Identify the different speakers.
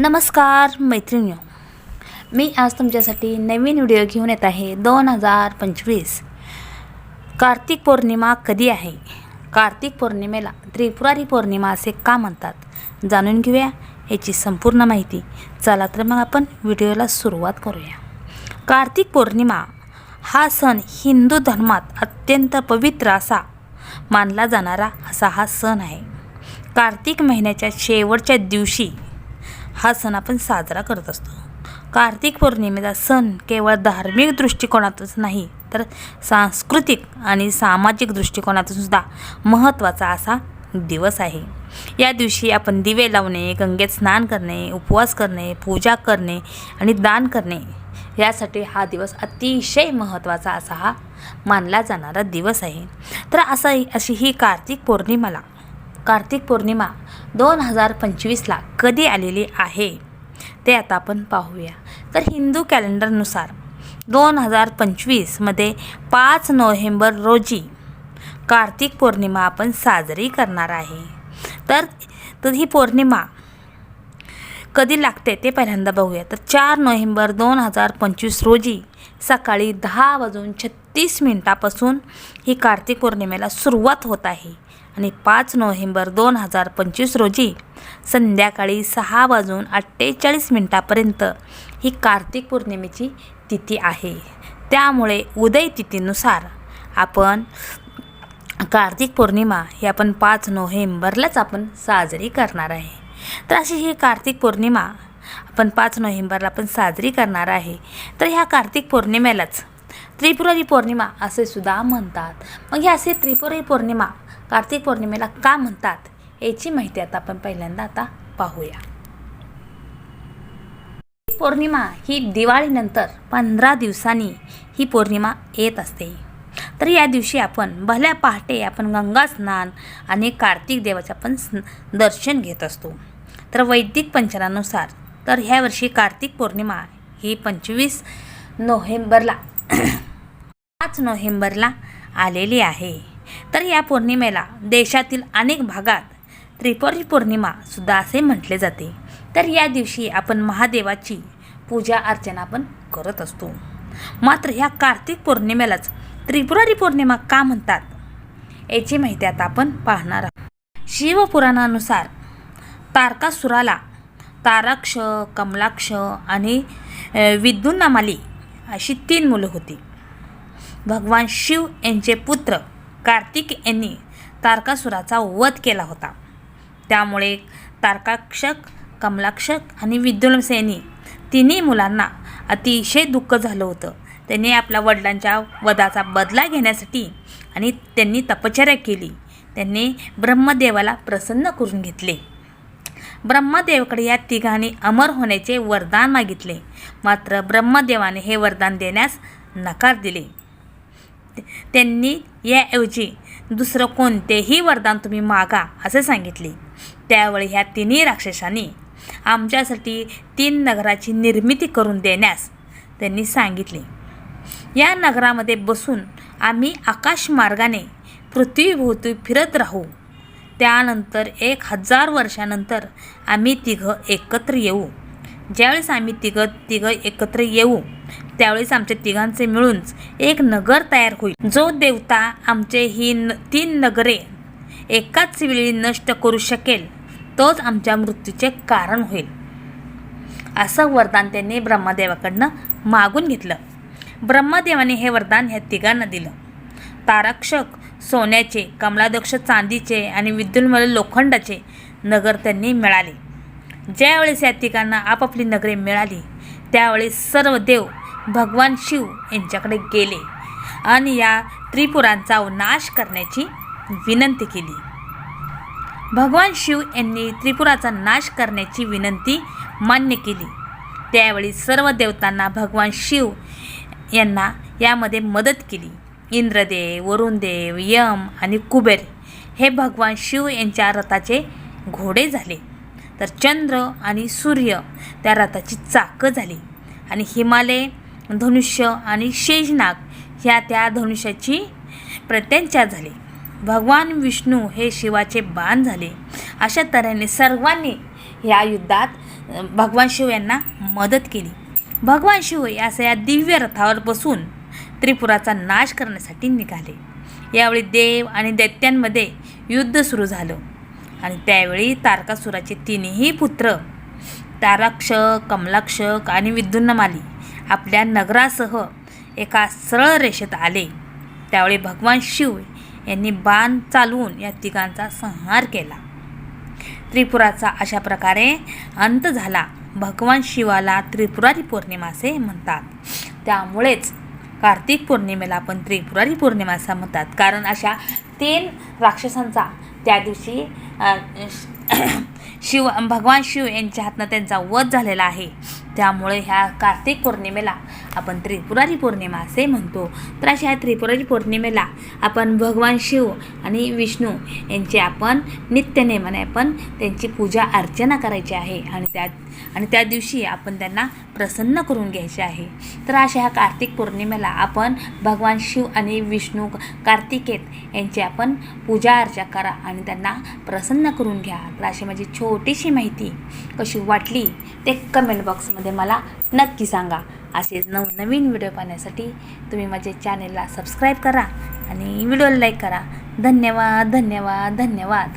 Speaker 1: नमस्कार मैत्रिणी मी आज तुमच्यासाठी नवीन व्हिडिओ घेऊन येत आहे दोन हजार पंचवीस. कार्तिक पौर्णिमा कधी आहे? कार्तिक पौर्णिमेला त्रिपुरारी पौर्णिमा असे का म्हणतात? जाणून घेऊया याची संपूर्ण माहिती. चला तर मग आपण व्हिडिओला सुरुवात करूया. कार्तिक पौर्णिमा हा सण हिंदू धर्मात अत्यंत पवित्र असा मानला जाणारा असा हा सण आहे. कार्तिक महिन्याच्या शेवटच्या दिवशी हा सण आपण साजरा करत असतो. कार्तिक पौर्णिमेचा सण केवळ धार्मिक दृष्टिकोनातच नाही तर सांस्कृतिक आणि सामाजिक दृष्टिकोनातून सुद्धा महत्त्वाचा असा दिवस आहे. या दिवशी आपण दिवे लावणे गंगेत स्नान करणे उपवास करणे पूजा करणे आणि दान करणे यासाठी हा दिवस अतिशय महत्त्वाचा असा हा मानला जाणारा दिवस आहे. तर असा अशी ही कार्तिक पौर्णिमाला कार्तिक पौर्णिमा दोन हजार पंचवीसला कधी आलेली आहे? ते आता आपण पाहूया. तर हिंदू कॅलेंडरनुसार दोन हजार पंचवीसमध्ये पाच नोव्हेंबर रोजी कार्तिक पौर्णिमा आपण साजरी करणार आहे. तर तर ही पौर्णिमा कधी लागते ते पहिल्यांदा बघूया. तर चार नोव्हेंबर दोन हजार पंचवीस रोजी सकाळी दहा वाजून छत्तीस मिनिटापासून ही कार्तिक पौर्णिमेला सुरुवात होत आहे. आणि पाच नोव्हेंबर दोन हजार पंचवीस रोजी संध्याकाळी सहा वाजून अठ्ठेचाळीस मिनिटापर्यंत ही कार्तिक पौर्णिमेची तिथी आहे. त्यामुळे उदय तिथीनुसार आपण कार्तिक पौर्णिमा ही आपण पाच नोव्हेंबरलाच आपण साजरी करणार आहे. तर अशी ही कार्तिक पौर्णिमा आपण पाच नोव्हेंबरला पण साजरी करणार आहे. तर ह्या कार्तिक पौर्णिमेलाच. त्रिपुरारी पौर्णिमा असे सुद्धा म्हणतात. मग हे असे त्रिपुरारी पौर्णिमा कार्तिक पौर्णिमेला का म्हणतात? याची माहिती आता आपण पहिल्यांदा आता पाहूया. पौर्णिमा ही दिवाळीनंतर पंधरा दिवसांनी ही पौर्णिमा येत असते. तर या दिवशी आपण भल्या पहाटे आपण गंगा स्नान आणि कार्तिक देवाचे आपण दर्शन घेत असतो. तर वैदिक पंचांगानुसार तर ह्या वर्षी कार्तिक पौर्णिमा ही पंचवीस नोव्हेंबरला पाच नोव्हेंबरला आलेली आहे. तर या पौर्णिमेला देशातील अनेक भागात त्रिपुरी पौर्णिमा सुद्धा असे म्हटले जाते. तर या दिवशी आपण महादेवाची पूजा अर्चना पण करत असतो. मात्र ह्या कार्तिक पौर्णिमेलाच त्रिपुरारी पौर्णिमा का म्हणतात याची माहिती आता आपण पाहणार आहोत. शिवपुराणानुसार तारकासुराला ताराक्ष कमलाक्ष आणि अ, विद्युन्नामाली अशी तीन मुलं होती. भगवान शिव यांचे पुत्र कार्तिक यांनी तारकासुराचा वध केला होता. त्यामुळे तारकाक्षक कमलाक्षक आणि विद्युलसेनी तिन्ही मुलांना अतिशय दुःख झालं होतं. त्यांनी आपल्या वडिलांच्या वधाचा बदला घेण्यासाठी आणि त्यांनी तपश्चर्या केली. त्यांनी ब्रह्मदेवाला प्रसन्न करून घेतले. ब्रह्मदेवकडे या तिघांनी अमर होण्याचे वरदान मागितले. मात्र ब्रह्मदेवाने हे वरदान देण्यास नकार दिले. त्यांनी याऐवजी दुसरं कोणतेही वरदान तुम्ही मागा असे सांगितले. त्यावेळी ह्या तिन्ही राक्षसांनी आमच्यासाठी तीन नगराची निर्मिती करून देण्यास त्यांनी सांगितले. या नगरामध्ये बसून आम्ही आकाशमार्गाने पृथ्वीभोवती फिरत राहू. त्यानंतर एक हजार वर्षानंतर आम्ही तिघं एकत्र येऊ. ज्यावेळेस आम्ही तिघं तिघं एकत्र येऊ त्यावेळेस आमच्या तिघांचे मिळून एक नगर तयार होईल. जो देवता आमचे ही न तीन नगरे एकाच वेळी नष्ट करू शकेल तोच आमच्या मृत्यूचे कारण होईल. असं वरदान त्यांनी ब्रह्मदेवाकडनं मागून घेतलं. ब्रह्मदेवाने हे वरदान ह्या तिघांना दिलं. तारक्षक सोन्याचे कमलादक्ष चांदीचे आणि विद्युन्मल लोखंडाचे नगर त्यांनी मिळाले. ज्यावेळेस या तिघांना आपापली नगरे मिळाली त्यावेळेस सर्व देव भगवान शिव यांच्याकडे गेले आणि या त्रिपुरांचा नाश करण्याची विनंती केली. भगवान शिव यांनी त्रिपुराचा नाश करण्याची विनंती मान्य केली. त्यावेळी सर्व देवतांना भगवान शिव यांना यामध्ये मदत केली. इंद्रदेव वरुणदेव यम आणि कुबेर हे भगवान शिव यांच्या रथाचे घोडे झाले. तर चंद्र आणि सूर्य त्या रथाची चाकं झाली. आणि हिमालय धनुष्य आणि शेषनाग ह्या त्या धनुष्याची प्रत्यंचा झाली. भगवान विष्णू हे शिवाचे बाण झाले. अशा तऱ्हेने सर्वांनी या युद्धात भगवान शिव यांना मदत केली. भगवान शिव असा या दिव्य रथावर बसून त्रिपुराचा नाश करण्यासाठी निघाले. यावेळी देव आणि दैत्यांमध्ये युद्ध सुरू झालं. आणि त्यावेळी तारकासुराचे तिन्ही पुत्र ताराक्ष कमलाक्षक आणि विद्युन्नमाली आपल्या नगरासह एका सरळ रेषेत आले. त्यावेळी भगवान शिव यांनी बाण चालवून या तिघांचा संहार केला. त्रिपुराचा अशा प्रकारे अंत झाला. भगवान शिवाला त्रिपुरारी पौर्णिमा असे म्हणतात. त्यामुळेच कार्तिक पौर्णिमेला आपण त्रिपुरारी पौर्णिमा असं म्हणतात कारण अशा तीन राक्षसांचा त्या दिवशी शिव भगवान शिव यांच्या हातनं त्यांचा वध झालेला आहे. त्यामुळे ह्या कार्तिक पौर्णिमेला आपण त्रिपुरारी पौर्णिमा असे म्हणतो. तर अशा ह्या त्रिपुरारी पौर्णिमेला आपण भगवान शिव आणि विष्णू यांचे आपण नित्यनेमाने आपण त्यांची पूजा अर्चना करायची आहे आणि त्या आणि त्या दिवशी आपण त्यांना प्रसन्न करून घ्यायचे आहे. तर अशा ह्या कार्तिक पौर्णिमेला आपण भगवान शिव आणि विष्णू कार्तिकेत यांची आपण पूजा अर्चा करा आणि त्यांना प्रसन्न करून घ्या. तर अशी माझी छोटीशी माहिती कशी वाटली ते कमेंट बॉक्समध्ये मला नक्की सांगा. असेच नवनवीन व्हिडिओ पाहण्यासाठी तुम्ही माझ्या चॅनेलला सबस्क्राईब करा आणि व्हिडिओला लाईक करा. धन्यवाद धन्यवाद धन्यवाद.